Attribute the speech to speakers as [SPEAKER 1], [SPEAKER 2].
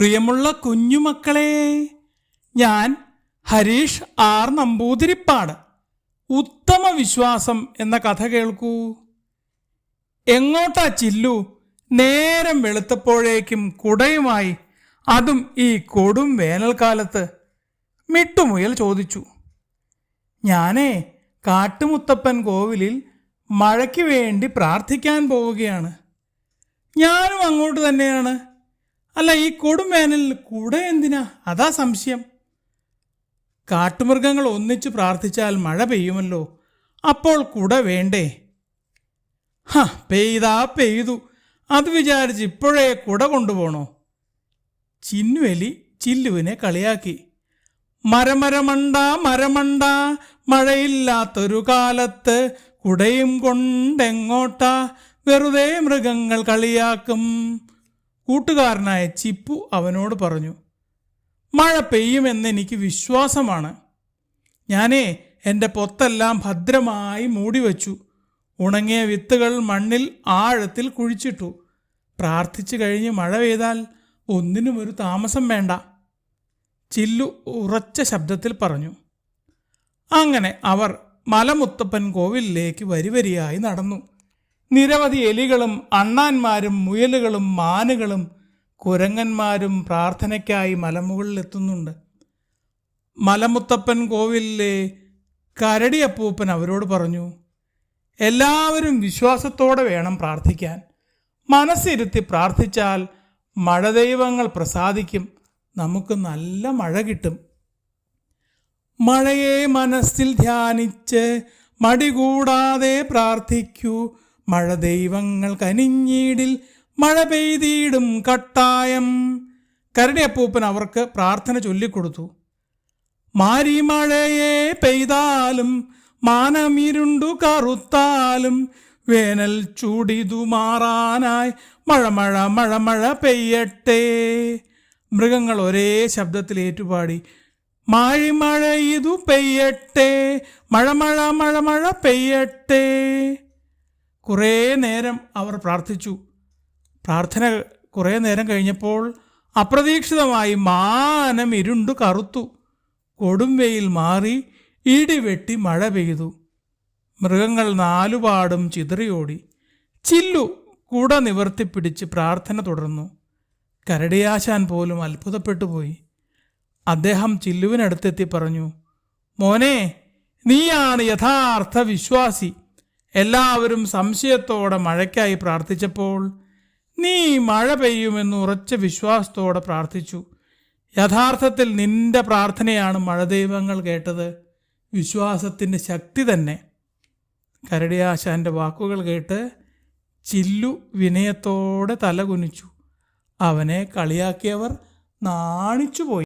[SPEAKER 1] പ്രിയമുള്ള കുഞ്ഞുമക്കളെ ഞാൻ ഹരീഷ് ആർ നമ്പൂതിരിപ്പാട് ഉത്തമ വിശ്വാസം എന്ന കഥ കേൾക്കൂ. എങ്ങോട്ടാ ചില്ലു നേരം വെളുത്തപ്പോഴേക്കും കുടയുമായി അതും ഈ കൊടും വേനൽക്കാലത്ത് മിട്ടുമുയൽ ചോദിച്ചു. ഞാനേ കാട്ടുമുത്തപ്പൻ കോവിലിൽ മഴയ്ക്ക് വേണ്ടി പ്രാർത്ഥിക്കാൻ പോവുകയാണ്. ഞാനും അങ്ങോട്ട് തന്നെയാണ്. അല്ല ഈ കൊടും വേനലിൽ കുട എന്തിനാ? അതാ സംശയം. കാട്ടുമൃഗങ്ങൾ ഒന്നിച്ചു പ്രാർത്ഥിച്ചാൽ മഴ പെയ്യുമല്ലോ. അപ്പോൾ കുട വേണ്ടേ? ഹ പെയ്താ പെയ്തു. അത് വിചാരിച്ച് ഇപ്പോഴേ കുട കൊണ്ടുപോണോ? ചിന്നുവലി ചില്ലുവിനെ കളിയാക്കി. മരമരമണ്ട മരമണ്ട മഴയില്ലാത്തൊരു കാലത്ത് കുടയും കൊണ്ടെങ്ങോട്ടാ? വെറുതെ മൃഗങ്ങൾ കളിയാക്കും. കൂട്ടുകാരനായ ചിപ്പു അവനോട് പറഞ്ഞു മഴ പെയ്യുമെന്ന് എനിക്ക് വിശ്വാസമാണ്. ഞാനേ എന്റെ പൊത്തെല്ലാം ഭദ്രമായി മൂടിവച്ചു. ഉണങ്ങിയ വിത്തുകൾ മണ്ണിൽ ആഴത്തിൽ കുഴിച്ചിട്ടു. പ്രാർത്ഥിച്ചു കഴിഞ്ഞ് മഴ പെയ്താൽ ഒന്നിനും ഒരു താമസം വേണ്ട. ചില്ലു ഉറച്ച ശബ്ദത്തിൽ പറഞ്ഞു അങ്ങനെ അവർ മലമുത്തപ്പൻ കോവിലിലേക്ക് വരിവരിയായി നടന്നു. നിരവധി എലികളും അണ്ണാന്മാരും മുയലുകളും മാനുകളും കുരങ്ങന്മാരും പ്രാർത്ഥനയ്ക്കായി മലമുകളിലെത്തുന്നുണ്ട്. മലമുത്തപ്പൻ കോവിലിലെ കരടിയപ്പൂപ്പൻ അവരോട് പറഞ്ഞു എല്ലാവരും വിശ്വാസത്തോടെ വേണം പ്രാർത്ഥിക്കാൻ. മനസ്സിരുത്തി പ്രാർത്ഥിച്ചാൽ മഴ ദൈവങ്ങൾ പ്രസാദിക്കും. നമുക്ക് നല്ല മഴ കിട്ടും. മഴയെ മനസ്സിൽ ധ്യാനിച്ച് മടികൂടാതെ പ്രാർത്ഥിക്കൂ. മഴ ദൈവങ്ങൾ കനിഞ്ഞീടിൽ മഴ പെയ്തിടും കട്ടായം. കരടിയപ്പൂപ്പൻ അവർക്ക് പ്രാർത്ഥന ചൊല്ലിക്കൊടുത്തു. മാരിമഴയെ പെയ്താലും മാനമിരുണ്ടു കറുത്താലും വേനൽ ചൂടിതു മാറാനായി മഴ മഴ മഴ മഴ പെയ്യട്ടെ. മൃഗങ്ങൾ ഒരേ ശബ്ദത്തിൽ ഏറ്റുപാടി മാഴി മാഴിമഴ ഇതു പെയ്യട്ടെ മഴ മഴ മഴ മഴ പെയ്യട്ടെ. കുറേ നേരം അവർ പ്രാർത്ഥിച്ചു. പ്രാർത്ഥന കുറേ നേരം കഴിഞ്ഞപ്പോൾ അപ്രതീക്ഷിതമായി മാനം ഇരുണ്ടു കറുത്തു. കൊടും വെയിൽ മാറി ഇടിവെട്ടി മഴ പെയ്തു. മൃഗങ്ങൾ നാലുപാടും ചിതറിയോടി. ചില്ലു കുട നിവർത്തിപ്പിടിച്ച് പ്രാർത്ഥന തുടർന്നു. കരടിയാശാൻ പോലും അത്ഭുതപ്പെട്ടു പോയി. അദ്ദേഹം ചില്ലുവിനടുത്തെത്തി പറഞ്ഞു മോനെ നീയാണ് യഥാർത്ഥ വിശ്വാസി. എല്ലാവരും സംശയത്തോടെ മഴയ്ക്കായി പ്രാർത്ഥിച്ചപ്പോൾ നീ മഴ പെയ്യുമെന്ന് ഉറച്ച വിശ്വാസത്തോടെ പ്രാർത്ഥിച്ചു. യഥാർത്ഥത്തിൽ നിന്റെ പ്രാർത്ഥനയാണ് മഴദൈവങ്ങൾ കേട്ടത്. വിശ്വാസത്തിന്റെ ശക്തി തന്നെ. കരടിയാശാന്റെ വാക്കുകൾ കേട്ട് ചില്ലു വിനയത്തോടെ തലകുനിച്ചു. അവനെ കളിയാക്കിയവർ നാണിച്ചുപോയി.